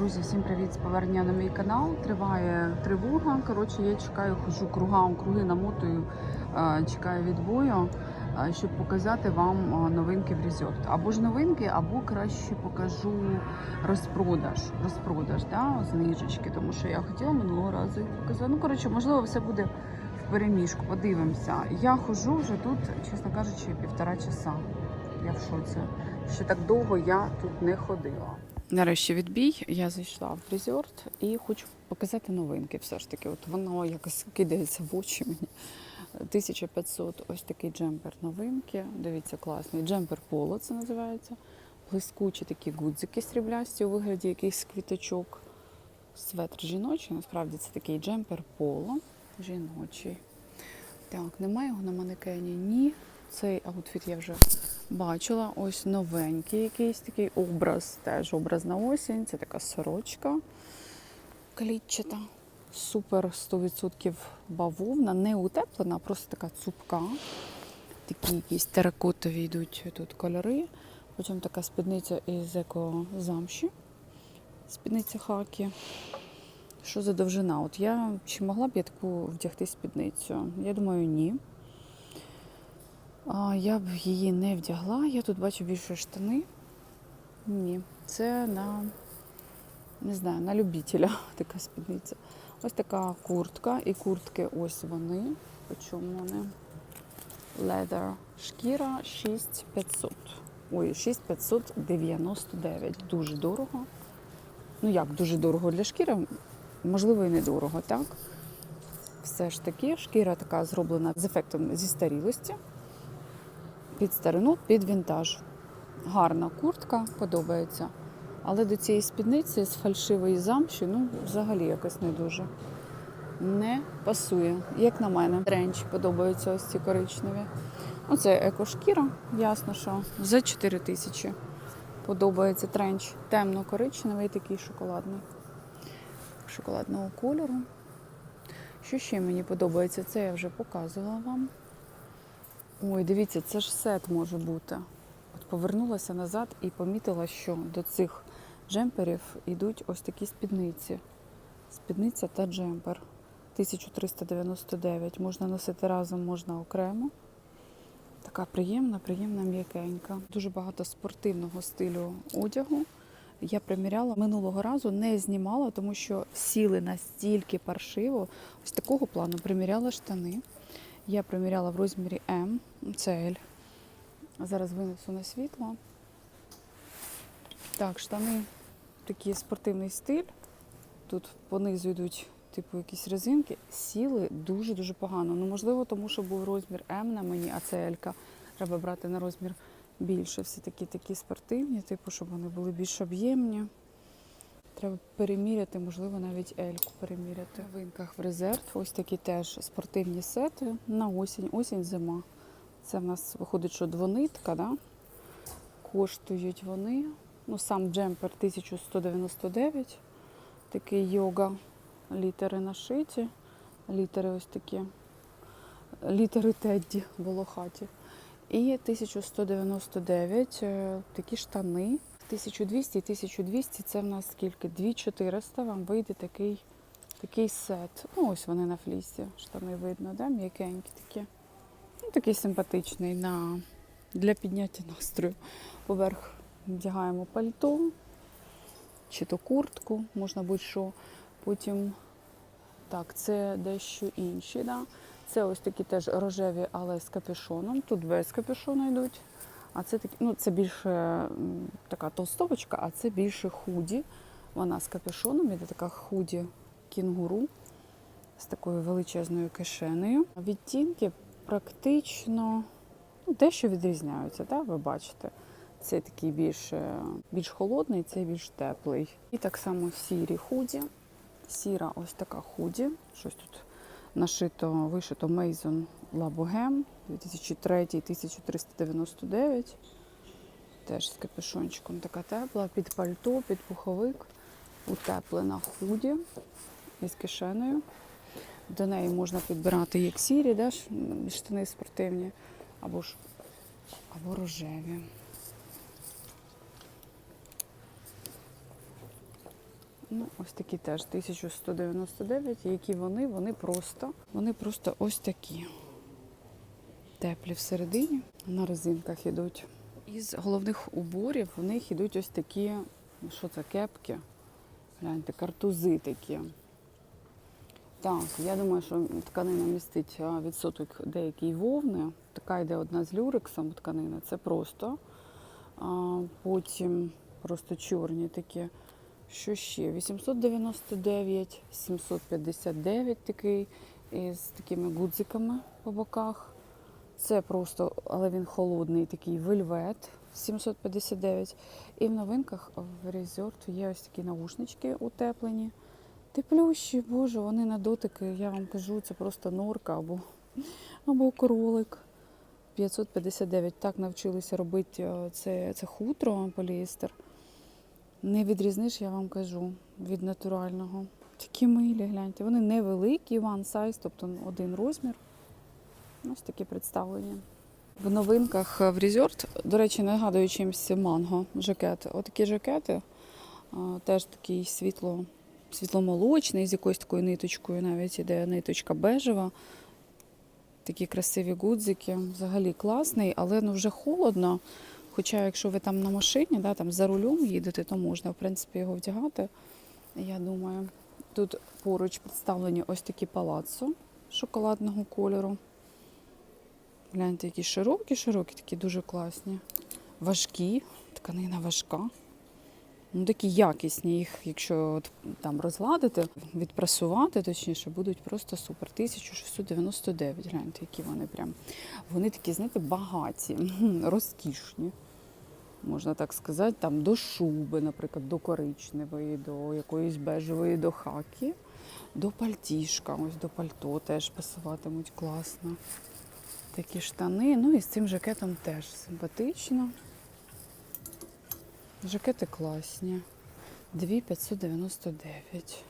Друзі, всім привіт з повернення на мій канал. Триває тривога. Коротше, я чекаю, ходжу кругом, круги намотую, е, чекаю відбою, е, щоб показати вам е, новинки в Resort. Або ж новинки, або краще покажу розпродаж. Розпродаж, да, знижечки, тому що я хотіла минулого разу їх показати. Ну, коротше, можливо, все буде в переміжку. Подивимося. Я ходжу вже тут, чесно кажучи, півтора часа. Я в шоці. Ще так довго я тут не ходила. Нарешті відбій. Я зайшла в резорт і хочу показати новинки. Все ж таки, от воно якось кидається в очі мені. 1500 ось такий джемпер новинки. Дивіться, класний. Джемпер поло це називається. Блискучі такі гудзики сріблясті у вигляді якихось квіточок. Светр жіночий, насправді це такий джемпер поло жіночий. Так, немає його на манекені? Ні. Цей аутфіт я вже бачила. Ось новенький якийсь такий образ, теж образ на осінь. Це така сорочка клітчата. Супер 100% бавовна, не утеплена, а просто така цупка. Такі якісь теракотові йдуть тут кольори. Потім така спідниця із екозамші. Спідниця хакі. Що за довжина? От я чи могла б я таку вдягти спідницю? Я думаю, ні. Я б її не вдягла. Я тут бачу більше штани. Ні, це на не знаю, на любителя така спідниця. Ось така куртка. І куртки ось вони. По чому вони? Leather шкіра 6500. Ой, 6599. Дуже дорого. Ну як дуже дорого для шкіри? Можливо, і недорого, так? Все ж таки, шкіра така зроблена з ефектом зістарілості. Під старину, під вінтаж. Гарна куртка, подобається. Але до цієї спідниці з фальшивої замші, ну, взагалі якось не дуже. Не пасує, як на мене. Тренч подобаються ось ці коричневі. Оце екошкіра, ясно, що за 4 тисячі подобається тренч. Темно-коричневий, такий шоколадний. Шоколадного кольору. Що ще мені подобається? Це я вже показувала вам. Ой, дивіться, це ж сет може бути. От повернулася назад і помітила, що до цих джемперів йдуть ось такі спідниці. Спідниця та джемпер. 1399. Можна носити разом, можна окремо. Така приємна, приємна м'якенька. Дуже багато спортивного стилю одягу. Я приміряла минулого разу, не знімала, тому що сіли настільки паршиво. Ось такого плану приміряла штани. Я приміряла в розмірі М, це L. Зараз винесу на світло. Так, штани такий спортивний стиль. Тут понизу йдуть, типу, якісь резинки. Сіли дуже-дуже погано. Ну, можливо, тому що був розмір М на мені, а це L. Треба брати на розмір більше. Всі такі такі спортивні, типу, щоб вони були більш об'ємні. Треба переміряти, можливо, навіть Ельку переміряти. В новинках в резерв. Ось такі теж спортивні сети на осінь, осінь-зима. Це в нас виходить, що двонитка, да? коштують вони. Ну, сам джемпер 1199. Такий йога. Літери нашиті. Літери ось такі. Літери Тедді волохаті. І 1199 е, такі штани. 1200 і 1200 це в нас скільки? 2400 вам вийде такий, такий сет. Ну, ось вони на флісі. Штани видно, да? м'якенькі такі. Ну, такий симпатичний на, для підняття настрою. Поверх вдягаємо пальто чи то куртку, можна будь-що. Потім так, це дещо інші. Да? Це ось такі теж рожеві, але з капюшоном. Тут без капюшону йдуть. А це такі, ну це більше така толстовочка, а це більше худі. Вона з капюшоном, іде така худі кінгуру з такою величезною кишенею. Відтінки практично ну, дещо відрізняються, так? ви бачите. Цей такий більш, е, більш холодний, цей більш теплий. І так само сірі худі. Сіра ось така худі. Щось тут нашито, вишито Maison Boheme 2003-1399. Теж з капюшончиком така тепла, під пальто, під пуховик, утеплена худі із кишенею. До неї можна підбирати як сірі, да, штани спортивні, або ж або рожеві. Ну, ось такі теж 1199. Які вони? Вони просто, вони просто ось такі. Теплі всередині, на резинках ідуть. Із головних уборів в них ідуть ось такі, що це, кепки. Гляньте, картузи такі. Так, я думаю, що тканина містить відсоток деякої вовни. Така йде одна з люрексом тканина. Це просто. А, потім просто чорні такі. Що ще? 899, 759 такий із такими гудзиками по боках. Це просто, але він холодний, такий вельвет 759. І в новинках в Resort є ось такі наушнички утеплені. Теплющі, боже, вони на дотики, я вам кажу, це просто норка або, або кролик. 559. Так навчилися робити е, це, це хутро поліестер. Не відрізниш, я вам кажу, від натурального. Такі милі, гляньте. Вони невеликі, one size, тобто один розмір. Ось такі представлення. В новинках в Resort, до речі, нагадую чимось манго жакет. Отакі жакети, теж такий світло, світломолочний, з якоюсь такою ниточкою, навіть іде ниточка бежева. Такі красиві гудзики. Взагалі класний, але ну вже холодно. Хоча, якщо ви там на машині, да, там за рулем їдете, то можна в принципі його вдягати. Я думаю, тут поруч представлені ось такі палаццо шоколадного кольору. Гляньте, які широкі, широкі, такі дуже класні. Важкі, тканина важка. Ну, такі якісні їх, якщо от, там розгладити, відпрасувати, точніше, будуть просто супер. 1699. Гляньте, які вони прям. Вони такі, знаєте, багаті, розкішні. Можна так сказати, там до шуби, наприклад, до коричневої, до якоїсь бежевої, до хакі, до пальтішка. Ось до пальто теж пасуватимуть класно. Такі штани. Ну і з цим жакетом теж симпатично. Жакети класні. 2599.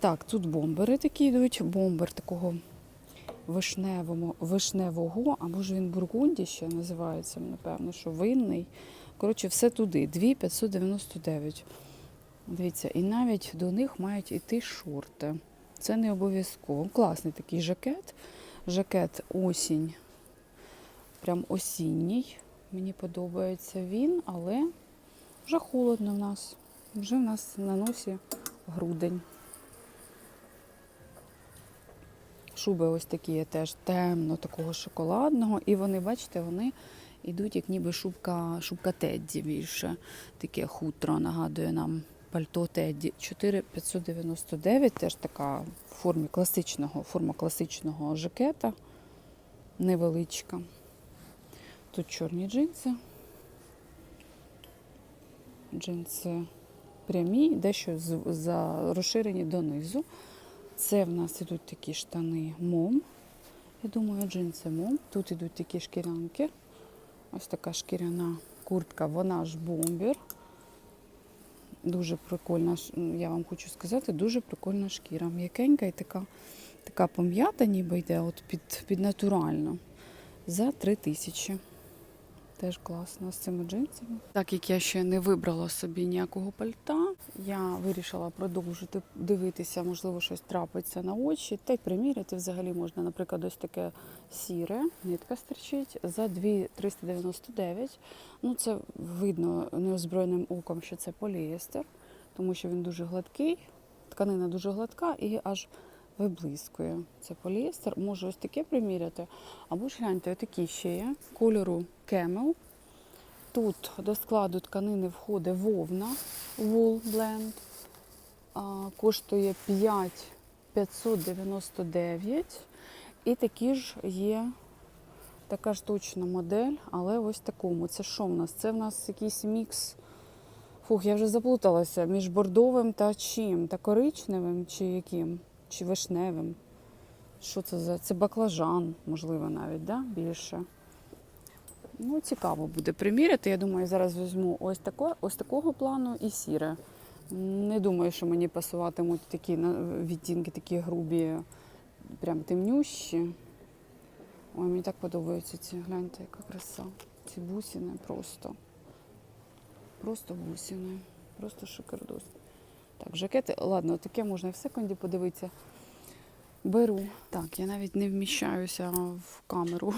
Так, тут бомбери такі йдуть. Бомбер такого вишневого, вишневого, або ж він бургунді ще називається, напевно, що винний. Коротше, все туди. 2599. Дивіться, і навіть до них мають іти шорти. Це не обов'язково. Класний такий жакет. Жакет осінь. Прям осінній. Мені подобається він, але вже холодно в нас. Вже в нас на носі грудень. Шуби ось такі є теж темно, такого шоколадного. І вони, бачите, вони йдуть, як ніби шубка, шубка Тедді більше. Таке хутро нагадує нам пальто Тедді. 4599, теж така в формі класичного, форма класичного жакета. Невеличка. Тут чорні джинси. Джинси прямі, дещо за розширені донизу. Це в нас ідуть такі штани мом. Я думаю, джинси мом. Тут ідуть такі шкірянки. Ось така шкіряна куртка, вона ж бомбер. Дуже прикольна, я вам хочу сказати, дуже прикольна шкіра. М'якенька і така, така пом'ята, ніби йде от під, під натурально. За 3 тисячі. Теж класно з цими джинсами. Так як я ще не вибрала собі ніякого пальта, я вирішила продовжити дивитися, можливо, щось трапиться на очі, та й приміряти взагалі можна, наприклад, ось таке сіре, нитка стерчить за 2,399. Ну, це видно неозброєним оком, що це поліестер, тому що він дуже гладкий, тканина дуже гладка і аж виблискує. Це поліестер. Можу ось таке приміряти. Або ж гляньте, отакі ще є кольору Camel. Тут до складу тканини входить вовна Wool Blend. Коштує 5,599. І такі ж є така ж точна модель, але ось такому. Це що в нас? Це в нас якийсь мікс. Фух, я вже заплуталася між бордовим та чим? Та коричневим чи яким? Чи вишневим? Що це за? Це баклажан, можливо, навіть, да? більше. Ну, цікаво буде приміряти. Я думаю, зараз візьму ось, тако, ось такого плану і сіре. Не думаю, що мені пасуватимуть такі відтінки, такі грубі, прям темнющі. Ой, мені так подобаються ці. Гляньте, яка краса. Ці бусини просто. Просто бусини. Просто шикардос. Так, жакети. Ладно, таке можна і в секунді подивитися. Беру. Так, я навіть не вміщаюся в камеру.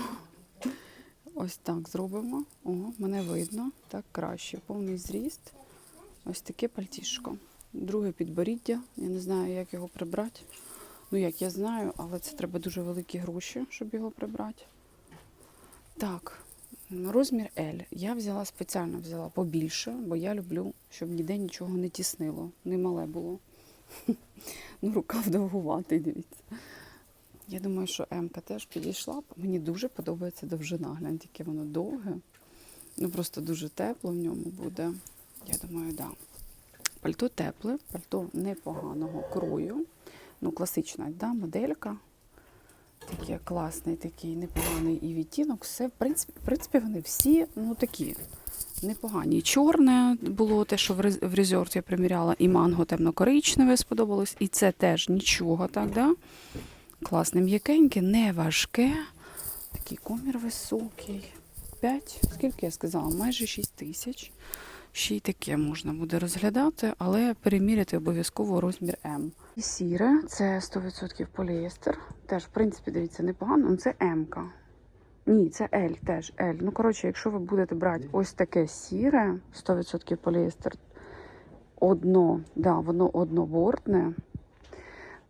Ось так зробимо. О, мене видно. Так краще. Повний зріст. Ось таке пальтішко. Друге підборіддя. Я не знаю, як його прибрати. Ну, як я знаю, але це треба дуже великі гроші, щоб його прибрати. Так, розмір L. Я взяла спеціально взяла побільше, бо я люблю, щоб ніде нічого не тіснило. Не мале було. Ну, рукав довгуватий, дивіться. Я думаю, що М-ка теж підійшла. Мені дуже подобається довжина. Гляньте, яке воно довге. Ну просто дуже тепло в ньому буде. Я думаю, так. Да. Пальто тепле, пальто непоганого крою. Ну, класична да, моделька. Такий класний, такий непоганий і відтінок. Все, в принципі, в принципі, вони всі ну, такі непогані. Чорне було те, що в рез- в резорт я приміряла, і манго темно-коричневе сподобалось. І це теж нічого, так, да? Класне, м'якеньке, не важке. Такий комір високий. 5, скільки я сказала? Майже 6 тисяч. Ще й таке можна буде розглядати, але переміряти обов'язково розмір М. Сіре, це 100% поліестер. Теж, в принципі, дивіться, непогано. Ну, Це М-ка. Ні, це L теж L. Ну, коротше, якщо ви будете брати ось таке сіре, 100% поліестер, одно, да, воно однобортне,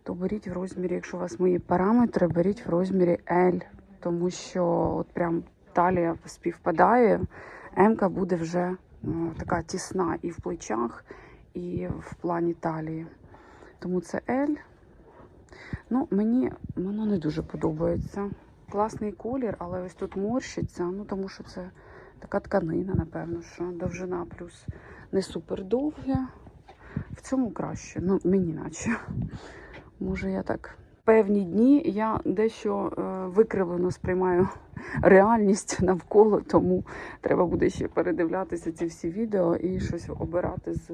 то беріть в розмірі, якщо у вас мої параметри, беріть в розмірі L, тому що от прям талія співпадає, М-ка буде вже така тісна і в плечах, і в плані талії. Тому це L. Ну, мені воно не дуже подобається. Класний колір, але ось тут морщиться, ну тому що це така тканина, напевно, що довжина плюс не супер довге. В цьому краще. Ну, мені наче. Може, я так. Певні дні я дещо е, викривлено сприймаю реальність навколо, тому треба буде ще передивлятися ці всі відео і щось обирати з,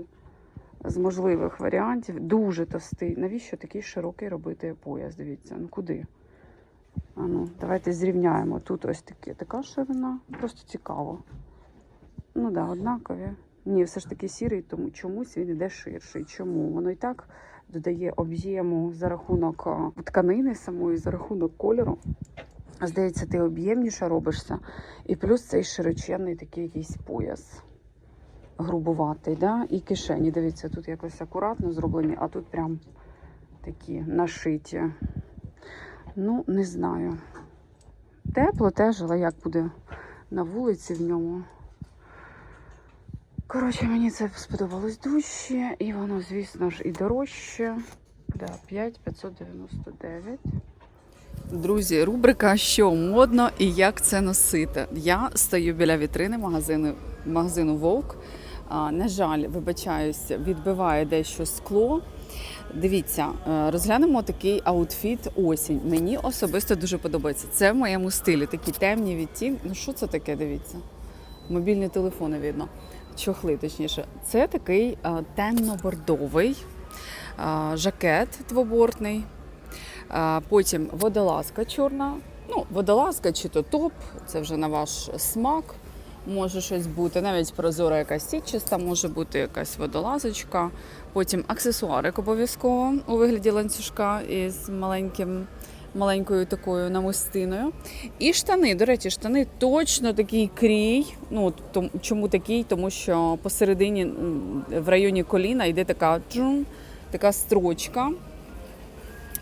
з можливих варіантів. Дуже товстий. Навіщо такий широкий робити пояс? Дивіться, ну куди? А ну, давайте зрівняємо. Тут ось такі, така ширина. Просто цікаво. Ну так, да, однакові. Ні, все ж таки сірий, тому чомусь він іде ширший. Чому? Воно і так додає об'єму за рахунок тканини самої, за рахунок кольору. Здається, ти об'ємніше робишся. І плюс цей широченний такий якийсь пояс. Грубуватий, да? і кишені. Дивіться, тут якось акуратно зроблені, а тут прям такі нашиті. Ну, не знаю. Тепло теж, але як буде на вулиці в ньому. Коротше, мені це сподобалось дужче, і воно, звісно ж, і дорожче. Да, 5,599. Друзі, рубрика Що модно і як це носити. Я стою біля вітрини магазину, магазину Вовк. На жаль, вибачаюсь, відбиває дещо скло. Дивіться, е, розглянемо такий аутфіт осінь. Мені особисто дуже подобається. Це в моєму стилі. Такі темні відтінки. Ну що це таке? Дивіться? Мобільні телефони видно. Чохли, точніше. Це такий е, темно-бордовий е, жакет двобортний. Е, Потім водолазка чорна. Ну, водолазка чи то топ, це вже на ваш смак. Може щось бути, навіть прозора якась сітчаста, може бути якась водолазочка. Потім аксесуарик обов'язково у вигляді ланцюжка із маленьким, маленькою такою намистиною. І штани. До речі, штани точно такий крій. Ну, том- чому такий? Тому що посередині в районі коліна йде така джун, така строчка.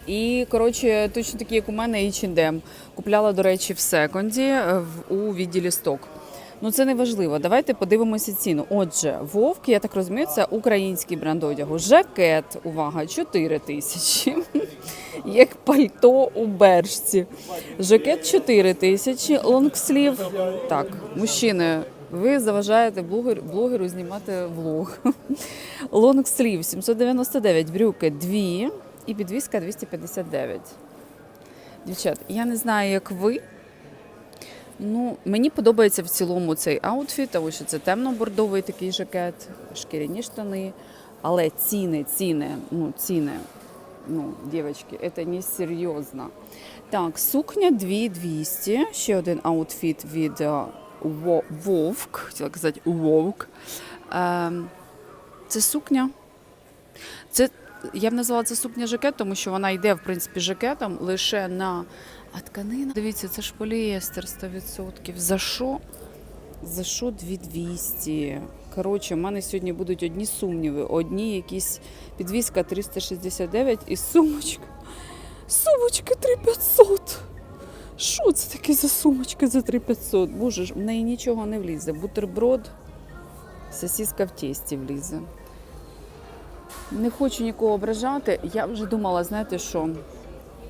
І, коротше, точно такі, як у мене, H&M. Купляла, до речі, в секонді е, у відділі сток. Ну це не важливо. Давайте подивимося ціну. Отже, Вовк, я так розумію, це український бренд одягу. Жакет, увага, 4 тисячі. Як пальто у бершці. Жакет 4 тисячі, лонгслів. Так, мужчини, ви заважаєте блогер, блогеру знімати влог. Лонгслів 799, брюки 2 і підвіска 259. Дівчат, я не знаю, як ви. Ну, мені подобається в цілому цей аутфіт, тому що це темно-бордовий такий жакет, шкіряні штани. Але ціни, ціни, ну, ціни, ну, дівчатки, це не серйозно. Так, сукня 2200, ще один аутфіт від е, Вовк, хотіла казати Вовк. Ем, Це сукня. Це я б назвала це сукня жакет, тому що вона йде, в принципі, жакетом лише на а тканина. Дивіться, це ж поліестер 100%. За що? За що 2200? Коротше, в мене сьогодні будуть одні сумніви, одні якісь підвіска 369 і сумочка. Сумочка 3500. Що це таке за сумочка за 3500? Боже в неї нічого не влізе. Бутерброд, сосиска в тісті влізе. Не хочу нікого ображати. Я вже думала, знаєте що,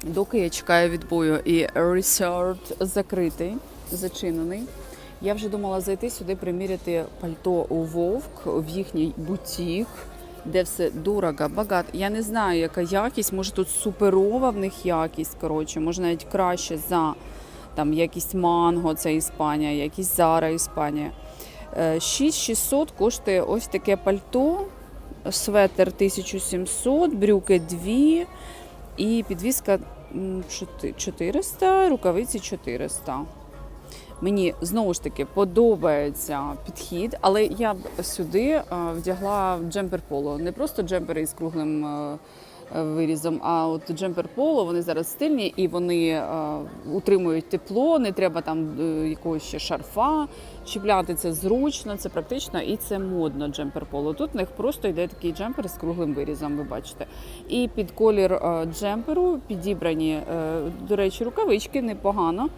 доки я чекаю відбою і ресорт закритий, зачинений. Я вже думала зайти сюди приміряти пальто у Вовк в їхній бутік, де все дорого, багато. Я не знаю, яка якість. Може тут суперова в них якість. Коротше, може навіть краще за там якість манго, це Іспанія, якість Зара Іспанія. Е, 6600 коштує ось таке пальто, светер 1700, брюки 2 і підвіска 400, рукавиці 400. Мені знову ж таки подобається підхід, але я б сюди е, вдягла джемпер поло. Не просто джемпери із круглим е, вирізом, а от джемпер поло, вони зараз стильні і вони е, утримують тепло, не треба там е, якогось ще шарфа чіпляти. Це зручно, це практично і це модно джемпер поло. Тут в них просто йде такий джемпер з круглим вирізом, ви бачите. І під колір е, джемперу підібрані, до речі, рукавички непогано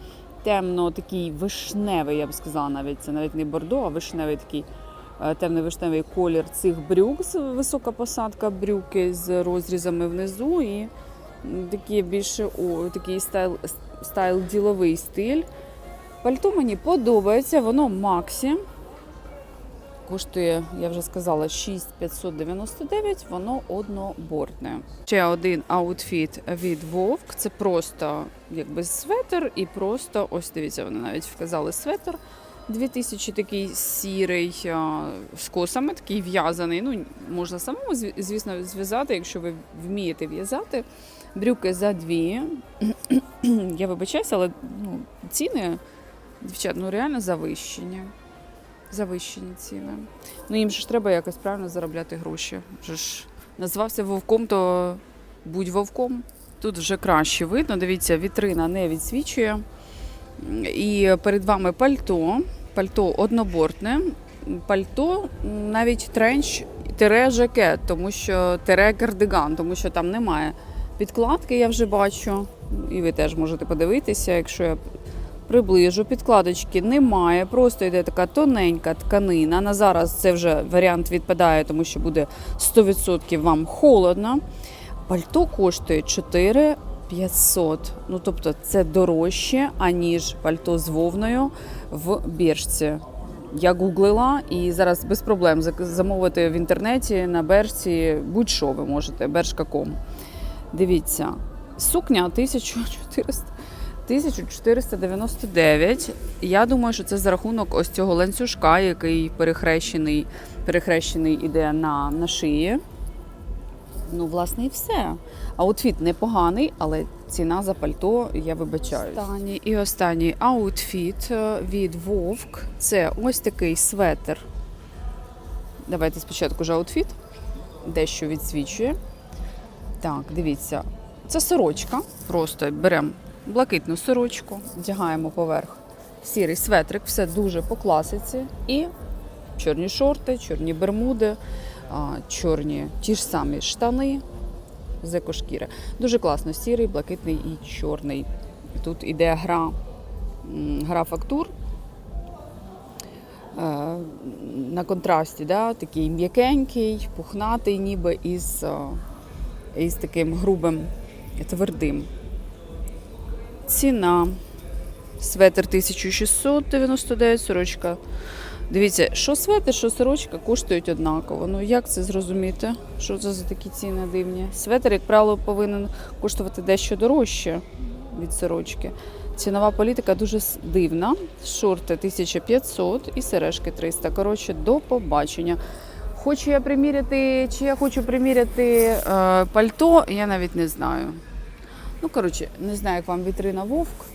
темно такий вишневий, я б сказала, навіть це навіть не бордо, а вишневий такий е, темний вишневий колір цих брюк, висока посадка брюки з розрізами внизу і такі більше о, такий стайл, стайл діловий стиль. Пальто мені подобається, воно Максі. Коштує, я вже сказала, 6599, воно однобортне. Ще один аутфіт від Вовк. Це просто якби светр і просто, ось дивіться, вони навіть вказали светр. 2000 такий сірий а, з косами, такий в'язаний. Ну, можна самому, звісно, зв'язати, якщо ви вмієте в'язати. Брюки за дві. Я вибачаюся, але ну, ціни, дівчат, ну реально завищені. Завищені ціни. Ну їм ж треба якось правильно заробляти гроші. Вже ж назвався вовком, то будь вовком. Тут вже краще видно. Дивіться, вітрина не відсвічує. І перед вами пальто. Пальто однобортне. Пальто навіть тренч тире жакет, тому що тире кардиган, тому що там немає підкладки, я вже бачу. І ви теж можете подивитися, якщо я приближу. Підкладочки немає, просто йде така тоненька тканина. На зараз це вже варіант відпадає, тому що буде 100% вам холодно. Пальто коштує 4 500. Ну тобто це дорожче, аніж пальто з вовною в біржці. Я гуглила і зараз без проблем замовити в інтернеті на бержці будь-що ви можете, берж.com. Дивіться, сукня 1400. 1499. Я думаю, що це за рахунок ось цього ланцюжка, який перехрещений, перехрещений іде на, на шиї. Ну, власне, і все. Аутфіт непоганий, але ціна за пальто, я вибачаю. Останній і останній аутфіт е, від Вовк. Це ось такий светр. Давайте спочатку ж аутфіт. Дещо відсвічує. Так, дивіться. Це сорочка. Просто беремо блакитну сорочку, вдягаємо поверх сірий светрик, все дуже по класиці. І чорні шорти, чорні бермуди, чорні ті ж самі штани з екошкіри. Дуже класно, сірий, блакитний і чорний. Тут іде гра, гра фактур. Е, На контрасті, да, такий м'якенький, пухнатий, ніби із, е, із таким грубим, твердим. Ціна. Светр 1699, сорочка. Дивіться, що светр, що сорочка коштують однаково. Ну як це зрозуміти? Що це за такі ціни дивні? Светр, як правило, повинен коштувати дещо дорожче від сорочки. Цінова політика дуже дивна. Шорти 1500 і сережки 300. Коротше, до побачення. Хочу я приміряти, чи я хочу приміряти е, пальто, я навіть не знаю. Ну, коротше, не знаю, як вам вітрина Вовк.